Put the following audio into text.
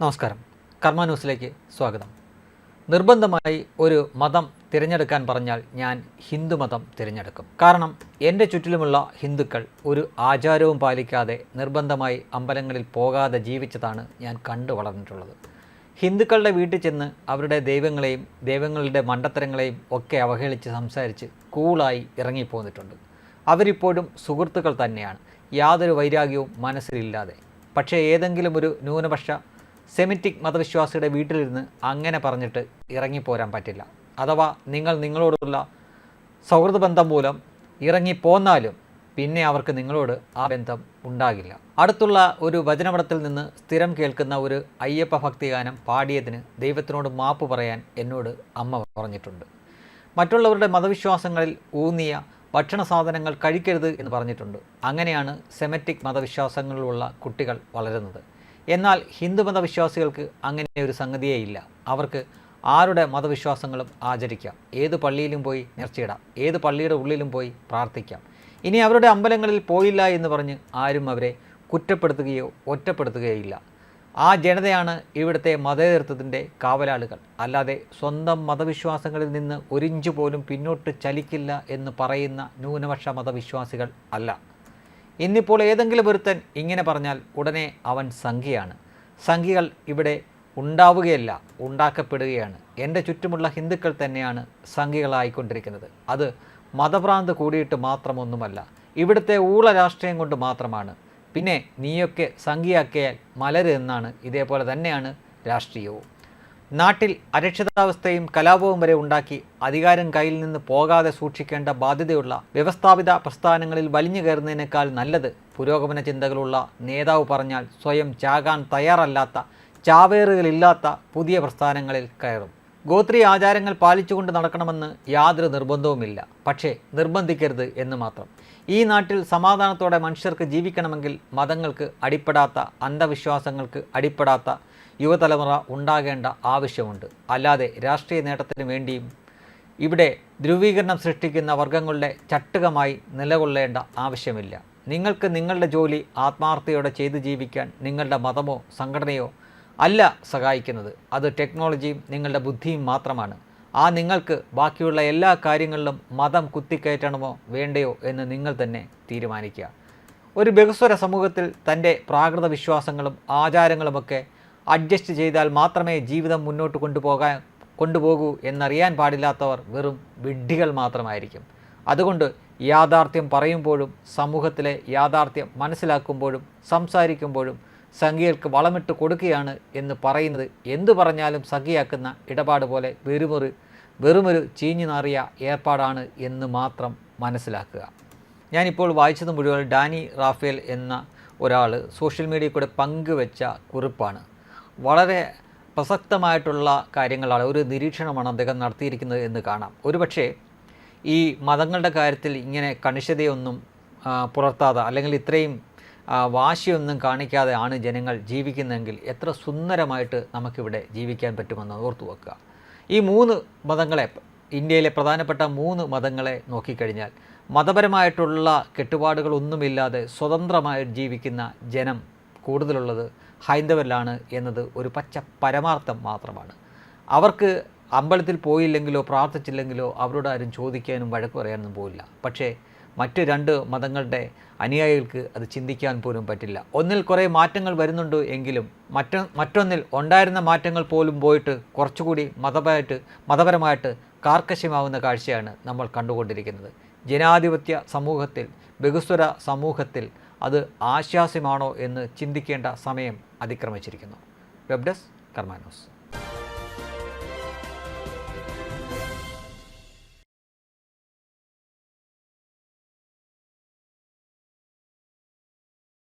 നമസ്കാരം. കർമ്മ ന്യൂസിലേക്ക് സ്വാഗതം. നിർബന്ധമായി ഒരു മതം തിരഞ്ഞെടുക്കാൻ പറഞ്ഞാൽ ഞാൻ ഹിന്ദു മതം തിരഞ്ഞെടുക്കും. കാരണം എന്റെ ചുറ്റിലുമുള്ള ഹിന്ദുക്കൾ ഒരു ആചാരവും പാലിക്കാതെ നിർബന്ധമായി അമ്പലങ്ങളിൽ പോകാതെ ജീവിച്ചതാണ് ഞാൻ കണ്ടു വളർന്നിട്ടുള്ളത്. ഹിന്ദുക്കളുടെ വീട്ടിൽ ചെന്ന് അവരുടെ ദൈവങ്ങളെയും ദൈവങ്ങളുടെ മണ്ടത്തരങ്ങളെയും ഒക്കെ അവഹേളിച്ച് സംസാരിച്ച് കൂളായി ഇറങ്ങിപ്പോന്നിട്ടുണ്ട്. അവരിപ്പോഴും സുഹൃത്തുക്കൾ തന്നെയാണ്. യാതൊരു വൈരാഗ്യവും മനസ്സിലില്ലാതെ. പക്ഷേ ഏതെങ്കിലും ഒരു ന്യൂനപക്ഷ സെമിറ്റിക് മതവിശ്വാസിയുടെ വീട്ടിലിരുന്ന് അങ്ങനെ പറഞ്ഞിട്ട് ഇറങ്ങിപ്പോരാൻ പറ്റില്ല. അഥവാ നിങ്ങൾ നിങ്ങളോടുള്ള സൗഹൃദ ബന്ധം മൂലം ഇറങ്ങിപ്പോന്നാലും പിന്നെ അവർക്ക് നിങ്ങളോട് ആ ബന്ധം ഉണ്ടാകില്ല. അടുത്തുള്ള ഒരു വചനപടത്തിൽ നിന്ന് സ്ഥിരം കേൾക്കുന്ന ഒരു അയ്യപ്പ ഭക്തിഗാനം പാടിയതിന് ദൈവത്തിനോട് മാപ്പ് പറയാൻ എന്നോട് അമ്മ പറഞ്ഞിട്ടുണ്ട്. മറ്റുള്ളവരുടെ മതവിശ്വാസങ്ങളിൽ ഊന്നിയ ഭക്ഷണ സാധനങ്ങൾ കഴിക്കരുത് എന്ന് പറഞ്ഞിട്ടുണ്ട്. അങ്ങനെയാണ് സെമറ്റിക് മതവിശ്വാസങ്ങളിലുള്ള കുട്ടികൾ വളരുന്നത്. എന്നാൽ ഹിന്ദു മതവിശ്വാസികൾക്ക് അങ്ങനെ ഒരു സംഗതിയേ ഇല്ല അവർക്ക് ആരുടെ മതവിശ്വാസങ്ങളും ആചരിക്കാം. ഏത് പള്ളിയിലും പോയി നേർച്ചയിടാം. ഏത് പള്ളിയുടെ ഉള്ളിലും പോയി പ്രാർത്ഥിക്കാം. ഇനി അവരുടെ അമ്പലങ്ങളിൽ പോയില്ല എന്ന് പറഞ്ഞ് ആരും അവരെ കുറ്റപ്പെടുത്തുകയോ ഒറ്റപ്പെടുത്തുകയോ ഇല്ല ആ ജനതയാണ് ഇവിടുത്തെ മതേതൃത്വത്തിന്റെ കാവലാളുകൾ. അല്ലാതെ സ്വന്തം മതവിശ്വാസങ്ങളിൽ നിന്ന് ഒരിഞ്ചു പോലും പിന്നോട്ട് ചലിക്കില്ല എന്ന് പറയുന്ന ന്യൂനപക്ഷ മതവിശ്വാസികൾ അല്ല. ഇന്നിപ്പോൾ ഏതെങ്കിലും ഒരുത്തൻ ഇങ്ങനെ പറഞ്ഞാൽ ഉടനെ അവൻ സംഖ്യയാണ്. സംഖ്യകൾ ഇവിടെ ഉണ്ടാവുകയല്ല ഉണ്ടാക്കപ്പെടുകയാണ്. എന്റെ ചുറ്റുമുള്ള ഹിന്ദുക്കൾ തന്നെയാണ് സംഖ്യകളായിക്കൊണ്ടിരിക്കുന്നത്. അത് മതഭ്രാന്ത് കൂടിയിട്ട് മാത്രമൊന്നുമല്ല ഇവിടുത്തെ ഊള രാഷ്ട്രീയം കൊണ്ട് മാത്രമാണ്. പിന്നെ നീയൊക്കെ സംഖ്യയാക്കിയാൽ മലര് എന്നാണ് ഇതേപോലെ തന്നെയാണ് രാഷ്ട്രീയവും. നാട്ടിൽ അരക്ഷിതാവസ്ഥയും കലാപവും വരെ ഉണ്ടാക്കി അധികാരം കയ്യിൽ നിന്ന് പോകാതെ സൂക്ഷിക്കേണ്ട ബാധ്യതയുള്ള വ്യവസ്ഥാപിത പ്രസ്ഥാനങ്ങളിൽ വലിഞ്ഞു കയറുന്നതിനേക്കാൾ നല്ലത് പുരോഗമന ചിന്തകളുള്ള നേതാവ് പറഞ്ഞാൽ സ്വയം ചാകാൻ തയ്യാറല്ലാത്ത ചാവേറുകളില്ലാത്ത പുതിയ പ്രസ്ഥാനങ്ങളിൽ കയറും. ഗോത്രീയ ആചാരങ്ങൾ പാലിച്ചുകൊണ്ട് നടക്കണമെന്ന് യാതൊരു നിർബന്ധവുമില്ല. പക്ഷേ നിർബന്ധിക്കരുത് എന്ന് മാത്രം. ഈ നാട്ടിൽ സമാധാനത്തോടെ മനുഷ്യർക്ക് ജീവിക്കണമെങ്കിൽ മതങ്ങൾക്ക് അടിപ്പെടാത്ത അന്ധവിശ്വാസങ്ങൾക്ക് അടിപ്പെടാത്ത യുവതലമുറ ഉണ്ടാകേണ്ട ആവശ്യമുണ്ട്. അല്ലാതെ രാഷ്ട്രീയ നേട്ടത്തിന് വേണ്ടിയും ഇവിടെ ധ്രുവീകരണം സൃഷ്ടിക്കുന്ന വർഗങ്ങളുടെ ചട്ടുകമായി നിലകൊള്ളേണ്ട ആവശ്യമില്ല. നിങ്ങൾക്ക് നിങ്ങളുടെ ജോലി ആത്മാർത്ഥയോടെ ചെയ്തു ജീവിക്കാൻ നിങ്ങളുടെ മതമോ സംഘടനയോ അല്ല സഹായിക്കുന്നത്. അത് ടെക്നോളജിയും നിങ്ങളുടെ ബുദ്ധിയും മാത്രമാണ്. ആ നിങ്ങൾക്ക് ബാക്കിയുള്ള എല്ലാ കാര്യങ്ങളിലും മതം കുത്തിക്കയറ്റണമോ വേണ്ടയോ എന്ന് നിങ്ങൾ തന്നെ തീരുമാനിക്കുക. ഒരു ബഹുസ്വര സമൂഹത്തിൽ തന്റെ പ്രാകൃത വിശ്വാസങ്ങളും ആചാരങ്ങളുമൊക്കെ അഡ്ജസ്റ്റ് ചെയ്താൽ മാത്രമേ ജീവിതം മുന്നോട്ട് കൊണ്ടുപോകാൻ കൊണ്ടുപോകൂ എന്നറിയാൻ പാടില്ലാത്തവർ വെറും വിഡ്ഢികൾ മാത്രമായിരിക്കും. അതുകൊണ്ട് യാഥാർത്ഥ്യം പറയുമ്പോഴും സമൂഹത്തിലെ യാഥാർത്ഥ്യം മനസ്സിലാക്കുമ്പോഴും സംസാരിക്കുമ്പോഴും സംഖ്യകൾക്ക് വളമിട്ട് കൊടുക്കുകയാണ് എന്ന് പറയുന്നത്. എന്തു പറഞ്ഞാലും സഖിയാക്കുന്ന ഇടപാട് പോലെ വെറുമൊരു വെറുമൊരു ചീഞ്ഞു നാറിയ ഏർപ്പാടാണ് എന്ന് മാത്രം മനസ്സിലാക്കുക. ഞാനിപ്പോൾ വായിച്ചത് മുഴുവൻ ഡാനി റാഫേൽ എന്ന ഒരാൾ സോഷ്യൽ മീഡിയയിൽ കൂടെ പങ്കുവെച്ച കുറിപ്പാണ്. വളരെ പ്രസക്തമായിട്ടുള്ള കാര്യങ്ങളാണ് ഒരു നിരീക്ഷണമാണ് അദ്ദേഹം നടത്തിയിരിക്കുന്നത് എന്ന് കാണാം. ഒരുപക്ഷെ ഈ മതങ്ങളുടെ കാര്യത്തിൽ ഇങ്ങനെ കണിശതയൊന്നും പുലർത്താതെ അല്ലെങ്കിൽ ഇത്രയും വാശിയൊന്നും കാണിക്കാതെ ആണ് ജനങ്ങൾ ജീവിക്കുന്നതെങ്കിൽ എത്ര സുന്ദരമായിട്ട് നമുക്കിവിടെ ജീവിക്കാൻ പറ്റുമെന്ന് ഓർത്തു വെക്കുക. ഈ മൂന്ന് മതങ്ങളെ ഇന്ത്യയിലെ പ്രധാനപ്പെട്ട മൂന്ന് മതങ്ങളെ നോക്കിക്കഴിഞ്ഞാൽ മതപരമായിട്ടുള്ള കെട്ടുപാടുകളൊന്നുമില്ലാതെ സ്വതന്ത്രമായി ജീവിക്കുന്ന ജനം കൂടുതലുള്ളത് ഹൈന്ദവരിലാണ് എന്നത് ഒരു പച്ച പരമാർത്ഥം മാത്രമാണ്. അവർക്ക് അമ്പലത്തിൽ പോയില്ലെങ്കിലോ പ്രാർത്ഥിച്ചില്ലെങ്കിലോ അവരോട് ആരും ചോദിക്കാനും വഴക്ക് പറയാനൊന്നും പോയില്ല പക്ഷേ മറ്റ് രണ്ട് മതങ്ങളുടെ അനുയായികൾക്ക് അത് ചിന്തിക്കാൻ പോലും പറ്റില്ല. ഒന്നിൽ കുറേ മാറ്റങ്ങൾ വരുന്നുണ്ട് എങ്കിലും മറ്റ മറ്റൊന്നിൽ ഉണ്ടായിരുന്ന മാറ്റങ്ങൾ പോലും പോയിട്ട് കുറച്ചുകൂടി മതപരമായിട്ട് മതപരമായിട്ട് കാർക്കശ്യമാവുന്ന കാഴ്ചയാണ് നമ്മൾ കണ്ടുകൊണ്ടിരിക്കുന്നത്. ജനാധിപത്യ സമൂഹത്തിൽ ബഹുസ്വര സമൂഹത്തിൽ അത് ആശ്വാസ്യമാണോ എന്ന് ചിന്തിക്കേണ്ട സമയം അതിക്രമിച്ചിരിക്കുന്നു. Web desk കർമാനോസ്